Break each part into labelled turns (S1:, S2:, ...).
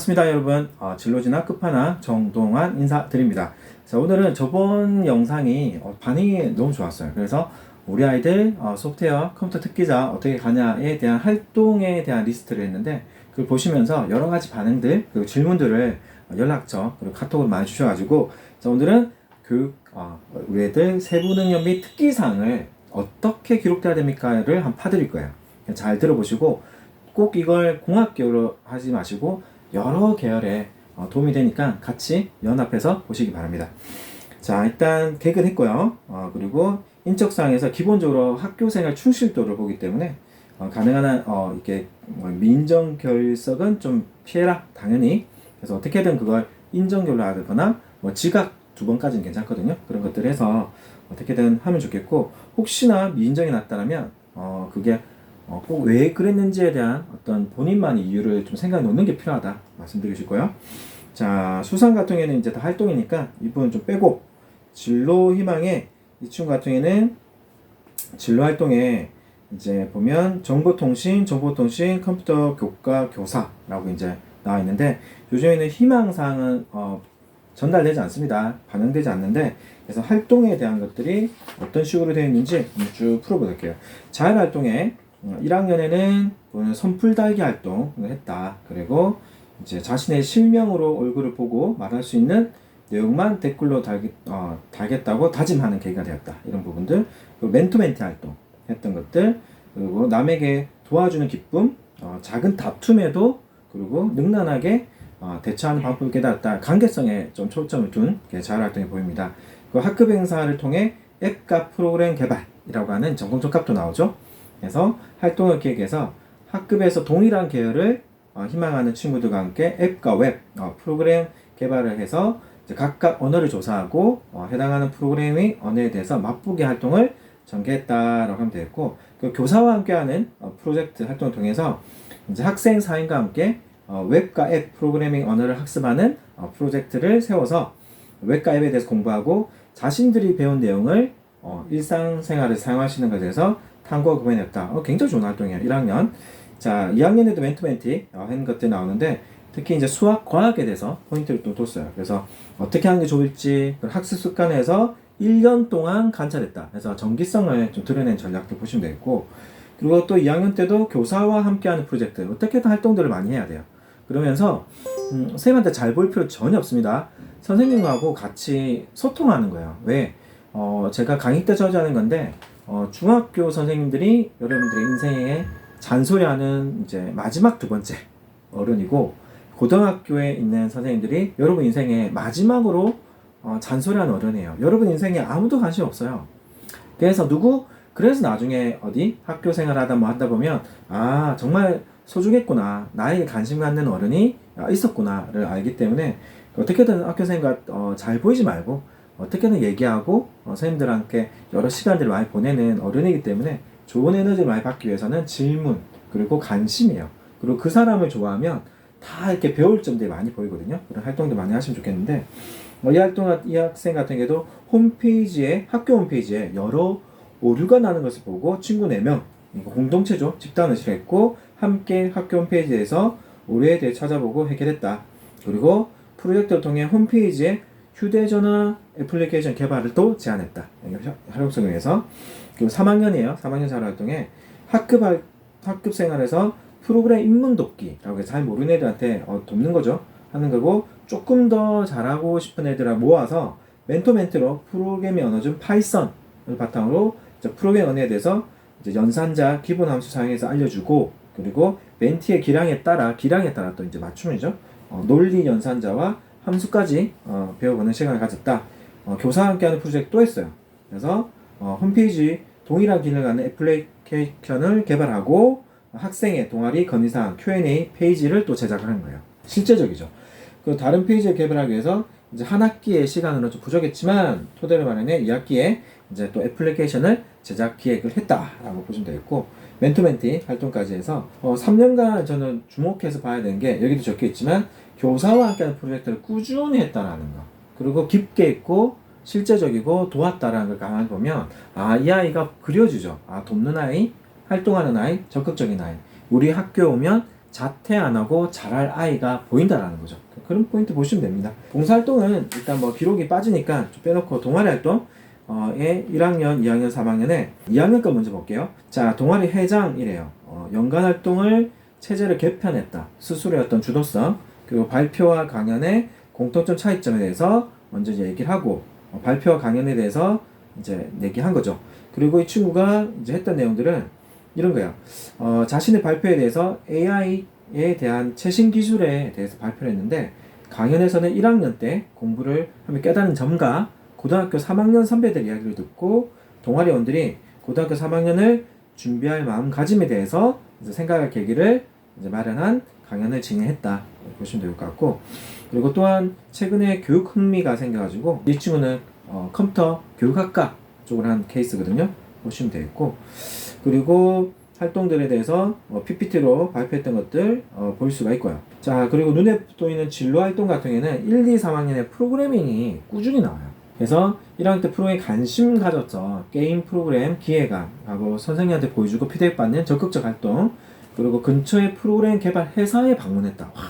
S1: 반갑습니다 여러분. 어, 진로진학 끝판왕 정동환 인사드립니다. 자 오늘은 저번 영상이 어, 반응이 너무 좋았어요. 그래서 우리 아이들 어, 소프트웨어 컴퓨터 특기자 어떻게 가냐에 대한 활동에 대한 리스트를 했는데 그걸 보시면서 여러 가지 반응들 그리고 질문들을 어, 연락처 그리고 카톡으로 많이 주셔가지고 자 오늘은 교육 어, 우리 애들 세부 능력 및 특기사항을 어떻게 기록돼야 됩니까를 한번 파드릴 거예요. 잘 들어보시고 꼭 이걸 공학계열로 하지 마시고 여러 계열에 어, 도움이 되니까 같이 연합해서 보시기 바랍니다. 자, 일단 계획은 했고요. 어, 그리고 인적사항에서 기본적으로 학교생활 충실도를 보기 때문에 어, 가능한 한 어, 이렇게 뭐 민정 결석은 좀 피해라 당연히. 그래서 어떻게든 그걸 인정결로 하거나 뭐 지각 두 번까지는 괜찮거든요. 그런 것들 해서 어떻게든 하면 좋겠고 혹시나 미인정이 났다면 어, 그게 어, 꼭 왜 그랬는지에 대한 어떤 본인만의 이유를 좀 생각해 놓는 게 필요하다 말씀드리고 싶고요. 자, 수상 같은 경우에는 이제 다 활동이니까 이 부분 좀 빼고 진로 희망에 이 친구 같은 경우에는 진로 활동에 이제 보면 정보통신, 정보통신, 컴퓨터 교과 교사라고 이제 나와 있는데 요즘에는 희망사항은 어, 전달되지 않습니다. 반영되지 않는데 그래서 활동에 대한 것들이 어떤 식으로 되어 있는지 쭉 풀어볼게요. 자율활동에 1학년에는 보는 선풀 달기 활동을 했다. 그리고 이제 자신의 실명으로 얼굴을 보고 말할 수 있는 내용만 댓글로 달기, 어, 달겠다고 다짐하는 계기가 되었다. 이런 부분들. 그리고 멘토 멘티 활동 했던 것들. 그리고 남에게 도와주는 기쁨, 어, 작은 다툼에도 그리고 능란하게 어, 대처하는 방법을 깨달았다. 관계성에 좀 초점을 둔 자율활동이 보입니다. 그 학급 행사를 통해 앱과 프로그램 개발이라고 하는 전공 적합도 나오죠. 그래서 활동을 기획해서 학급에서 동일한 계열을 어, 희망하는 친구들과 함께 앱과 웹 어, 프로그램 개발을 해서 각각 언어를 조사하고 어, 해당하는 프로그램의 언어에 대해서 맛보기 활동을 전개했다라고 하면 되겠고 그 교사와 함께하는 어, 프로젝트 활동을 통해서 이제 학생 사인과 함께 어, 웹과 앱 프로그래밍 언어를 학습하는 어, 프로젝트를 세워서 웹과 앱에 대해서 공부하고 자신들이 배운 내용을 어, 일상생활에 있는 것에 대해서 탐구가 구현했다. 어, 굉장히 좋은 활동이에요. 1학년. 자, 2학년에도 멘토멘티 어, 한 것들이 나오는데 특히 이제 수학, 과학에 대해서 포인트를 또 뒀어요. 그래서 어떻게 하는 게 좋을지 학습 습관에서 1년 동안 관찰했다. 그래서 정기성을 좀 드러낸 전략도 보시면 되겠고 그리고 또 2학년 때도 교사와 함께하는 프로젝트 어떻게든 활동들을 많이 해야 돼요. 그러면서 음, 선생님한테 잘 보일 필요 전혀 없습니다. 선생님하고 같이 소통하는 거예요. 왜? 어, 제가 강의 때 자주 하는 건데 어, 중학교 선생님들이 여러분들의 인생에 잔소리하는 이제 마지막 두 번째 어른이고 고등학교에 있는 선생님들이 여러분 인생에 마지막으로 어, 잔소리하는 어른이에요. 여러분 인생에 아무도 관심 없어요. 그래서 누구 그래서 나중에 어디 학교 생활하다 뭐 하다 보면 아 정말 소중했구나 나에게 관심 갖는 어른이 있었구나를 알기 때문에 어떻게든 학교 생활 어, 잘 보이지 말고 어떻게든 얘기하고 어, 선생님들과 여러 시간들을 많이 보내는 어른이기 때문에 좋은 에너지를 많이 받기 위해서는 질문 그리고 관심이에요. 그리고 그 사람을 좋아하면 다 이렇게 배울 점들이 많이 보이거든요. 그런 활동도 많이 하시면 좋겠는데 어, 이 활동 이 학생 같은 경우도 홈페이지에 학교 홈페이지에 여러 오류가 나는 것을 보고 친구 4명 공동체죠. 집단을 실했고 함께 학교 홈페이지에서 오류에 대해 찾아보고 해결했다. 그리고 프로젝트를 통해 홈페이지에 휴대전화 애플리케이션 개발을 또 제안했다. 활용성을 위해서. 그리고 3학년이에요. 3학년 자활동에 학급, 학급 생활에서 프로그램 입문 돕기라고 해서 잘 모르는 애들한테 어, 돕는 거죠. 하는 거고 조금 더 잘하고 싶은 애들을 모아서 멘토 멘트로 프로그래밍 언어 중 파이썬을 바탕으로 프로그래밍 언어에 대해서 이제 연산자 기본 함수 사용해서 알려주고 그리고 멘티의 기량에 따라 기량에 따라 또 이제 맞춤이죠. 어, 논리 연산자와 함수까지 어, 배워보는 시간을 가졌다. 어, 교사와 함께하는 프로젝트 또 했어요. 그래서 어, 홈페이지 동일한 기능을 갖는 애플리케이션을 개발하고 학생의 동아리 건의사항 Q&A 페이지를 또 제작하는 거예요. 실제적이죠. 그 다른 페이지를 개발하기 위해서 이제 한 학기의 시간으로 좀 부족했지만 토대를 마련해 2학기에 이제 또 애플리케이션을 제작 기획을 했다라고 보시면 되겠고 멘토멘티 활동까지 해서 어, 3년간 저는 주목해서 봐야 되는 게 여기도 적혀 있지만 교사와 함께하는 프로젝트를 꾸준히 했다라는 거 그리고 깊게 있고 실제적이고 도왔다라는 걸 가만히 보면 아 이 아이가 그려지죠 아 돕는 아이 활동하는 아이 적극적인 아이 우리 학교에 오면 자퇴 안 하고 잘할 아이가 보인다라는 거죠. 그런 포인트 보시면 됩니다. 봉사활동은 일단 뭐 기록이 빠지니까 좀 빼놓고 동아리 활동 어,에 1학년, 2학년, 3학년에 2학년 거 먼저 볼게요. 자, 동아리 회장이래요. 어, 연간 활동을 체제를 개편했다. 스스로의 어떤 주도성, 그리고 발표와 강연의 공통점 차이점에 대해서 먼저 이제 얘기를 하고, 어, 발표와 강연에 대해서 이제 얘기한 거죠. 그리고 이 친구가 이제 했던 내용들은 이런 거예요. 어, 자신의 발표에 대해서 AI에 대한 최신 기술에 대해서 발표를 했는데, 강연에서는 1학년 때 공부를 하며 깨달은 점과 고등학교 3학년 선배들 이야기를 듣고 동아리원들이 고등학교 3학년을 준비할 마음가짐에 대해서 생각할 계기를 마련한 강연을 진행했다 보시면 될 것 같고 그리고 또한 최근에 교육 흥미가 생겨가지고 이 친구는 어, 컴퓨터 교육학과 쪽을 한 케이스거든요 보시면 되겠고 그리고 활동들에 대해서 어, PPT로 발표했던 것들 어, 볼 수가 있고요. 자 그리고 눈에 보이는 진로 활동 같은 경우에는 1, 2, 3학년에 프로그래밍이 꾸준히 나와요. 그래서 1학년 때 프로에 관심 가졌죠. 게임 프로그램 기획안 하고 선생님한테 보여주고 피드백 받는 적극적 활동 그리고 근처의 프로그램 개발 회사에 방문했다. 와,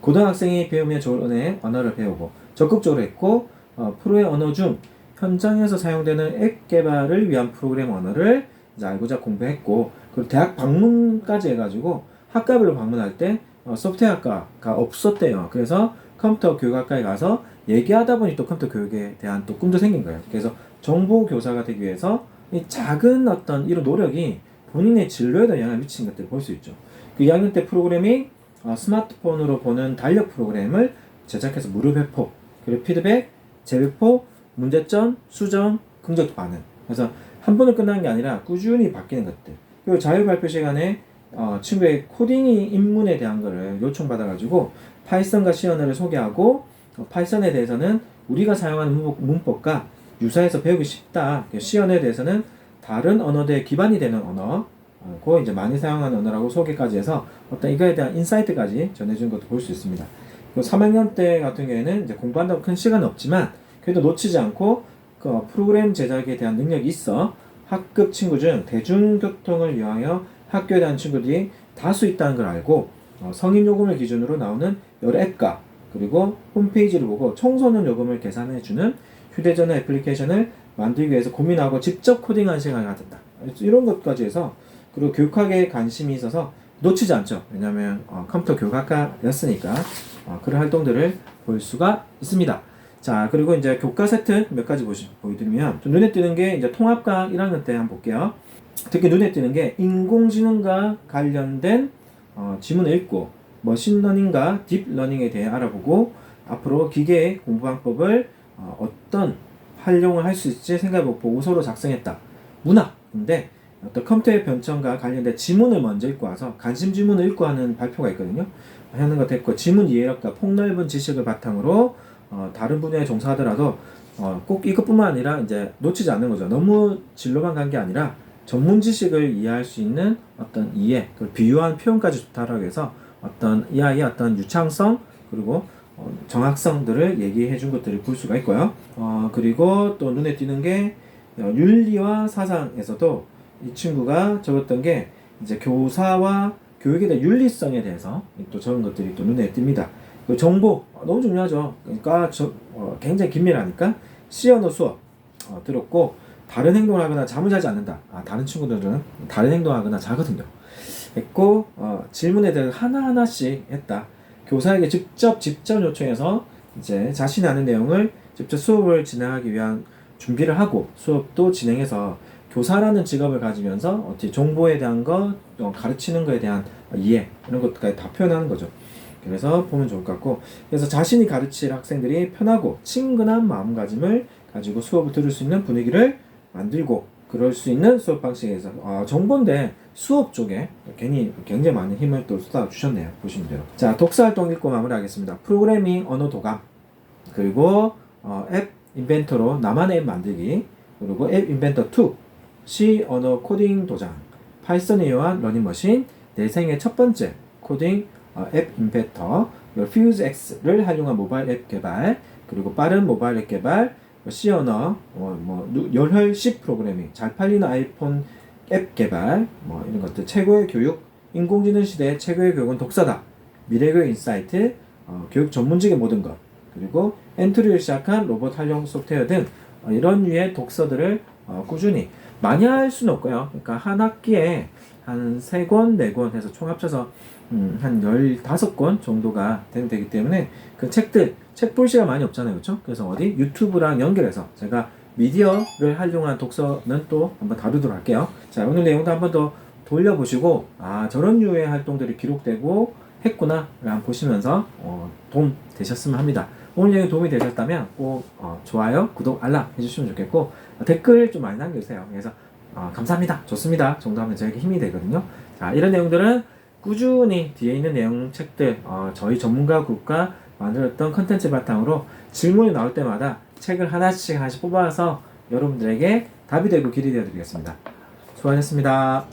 S1: 고등학생이 배우며 좋은 언어를 배우고 적극적으로 했고 어, 프로의 언어 중 현장에서 사용되는 앱 개발을 위한 프로그램 언어를 이제 알고자 공부했고 그리고 대학 방문까지 해가지고 학과별로 방문할 때 어, 소프트웨어 학과가 없었대요. 그래서 컴퓨터 교육학과에 가서 얘기하다 보니 또 컴퓨터 교육에 대한 또 꿈도 생긴 거예요. 그래서 정보 교사가 되기 위해서 이 작은 어떤 이런 노력이 본인의 진로에도 영향을 미치는 것들을 볼 수 있죠. 그 2학년 때 프로그래밍 어, 스마트폰으로 보는 달력 프로그램을 제작해서 무료 배포, 그리고 피드백, 재배포, 문제점, 수정, 긍정 반응. 그래서 한 번에 끝나는 게 아니라 꾸준히 바뀌는 것들. 그리고 자유 발표 시간에 어, 친구의 코딩이 입문에 대한 거를 요청받아가지고 파이썬과 C 언어를 소개하고 어, 파이썬에 대해서는 우리가 사용하는 문법, 문법과 유사해서 배우기 쉽다. C 언어에 대해서는 다른 언어들의 기반이 되는 언어, 어, 고 이제 많이 사용하는 언어라고 소개까지 해서 어떤 이거에 대한 인사이트까지 전해준 것도 볼 수 있습니다. 그리고 3학년 때 같은 경우에는 이제 공부한다고 큰 시간은 없지만 그래도 놓치지 않고 그 프로그램 제작에 대한 능력이 있어 학급 친구 중 대중교통을 이용하여 학교에 다니는 친구들이 다수 있다는 걸 알고 어, 성인 요금을 기준으로 나오는 여러 앱과 그리고 홈페이지를 보고 청소년 요금을 계산해주는 휴대전화 애플리케이션을 만들기 위해서 고민하고 직접 코딩하는 시간을 가졌다. 이런 것까지 해서 그리고 교육학에 관심이 있어서 놓치지 않죠. 왜냐하면 어, 컴퓨터 교육학과였으니까 어, 그런 활동들을 볼 수가 있습니다. 자 그리고 이제 교과 세트 몇 가지 보시, 보여드리면 좀 눈에 띄는 게 이제 통합과 1학년 때 한번 볼게요. 특히 눈에 띄는 게 인공지능과 관련된 어, 지문을 읽고 머신러닝과 딥러닝에 대해 알아보고 앞으로 기계 공부 방법을 어, 어떤 활용을 할 수 있을지 생각해보고 보고서로 작성했다. 문학인데 어떤 컴퓨터의 변천과 관련된 지문을 먼저 읽고 와서 관심 지문을 읽고 하는 발표가 있거든요. 하는 것 했고 지문 이해력과 폭넓은 지식을 바탕으로 어, 다른 분야에 종사하더라도 어, 꼭 이것뿐만 아니라 이제 놓치지 않는 거죠. 너무 진로만 간 게 아니라 전문 지식을 이해할 수 있는 어떤 이해, 그 비유한 표현까지 좋다라고 해서 어떤 이 아이의 어떤 유창성 그리고 어, 정확성들을 얘기해 준 것들을 볼 수가 있고요. 어, 그리고 또 눈에 띄는 게 어, 윤리와 사상에서도 이 친구가 적었던 게 이제 교사와 교육에 대한 윤리성에 대해서 또 적은 것들이 또 눈에 띕니다. 그 정보 어, 너무 중요하죠. 그러니까 저, 어, 굉장히 긴밀하니까 언어 수업 어, 들었고 다른 행동을 하거나 잠을 자지 않는다. 아, 다른 친구들은 다른 행동을 하거나 자거든요. 했고 어, 질문에 대해 하나 하나씩 했다. 교사에게 직접 직접 요청해서 이제 자신이 아는 내용을 직접 수업을 진행하기 위한 준비를 하고 수업도 진행해서 교사라는 직업을 가지면서 어떻게 정보에 대한 거 어, 가르치는 거에 대한 이해 이런 것까지 다 표현하는 거죠. 그래서 보면 좋을 것 같고 그래서 자신이 가르칠 학생들이 편하고 친근한 마음가짐을 가지고 수업을 들을 수 있는 분위기를 만들고 그럴 수 있는 수업 방식에서 아, 정보인데 수업 쪽에 괜히 굉장히 많은 힘을 또 쏟아 주셨네요. 보시면 돼요. 자 독서 활동 읽고 마무리하겠습니다. 프로그래밍 언어 도감. 그리고 어, 앱 인벤터로 나만의 앱 만들기. 그리고 앱 인벤터 2 C 언어 코딩 도장. 파이썬에 의한 러닝머신. 내 생의 첫 번째 코딩 어, 앱 인벤터. 퓨즈 X를 활용한 모바일 앱 개발. 그리고 빠른 모바일 앱 개발 언어 어, 뭐 누- 열혈 C 프로그래밍 잘 팔리는 아이폰 앱 개발 뭐 이런 것들 최고의 교육 인공지능 시대의 최고의 교육은 독서다. 미래교육 인사이트, 어, 교육 전문직의 모든 것, 그리고 엔트리를 시작한 로봇 활용 소프트웨어 등 어, 이런 류의 독서들을 어, 꾸준히 많이 할 수는 없고요. 그러니까 한 학기에 한 세 권, 네 권 해서 총 합쳐서 음, 한 15권 정도가 되면 되기 때문에 그 책들, 책 볼 시간 많이 없잖아요. 그렇죠? 그래서 어디 유튜브랑 연결해서 제가 미디어를 활용한 독서는 또 한번 다루도록 할게요. 자, 오늘 내용도 한번 더 돌려보시고 아, 저런 류의 활동들이 기록되고 했구나 라고 보시면서 어, 도움 되셨으면 합니다. 오늘 내용이 도움이 되셨다면 꼭 어, 좋아요, 구독, 알람 해주시면 좋겠고 어, 댓글 좀 많이 남겨주세요. 그래서 어, 감사합니다, 좋습니다 정도 하면 저에게 힘이 되거든요. 자, 이런 내용들은 꾸준히 뒤에 있는 내용 책들 어, 저희 전문가 그룹과 만들었던 컨텐츠 바탕으로 질문이 나올 때마다 책을 하나씩 하나씩 뽑아서 여러분들에게 답이 되고 길이 되어 드리겠습니다. 수고하셨습니다.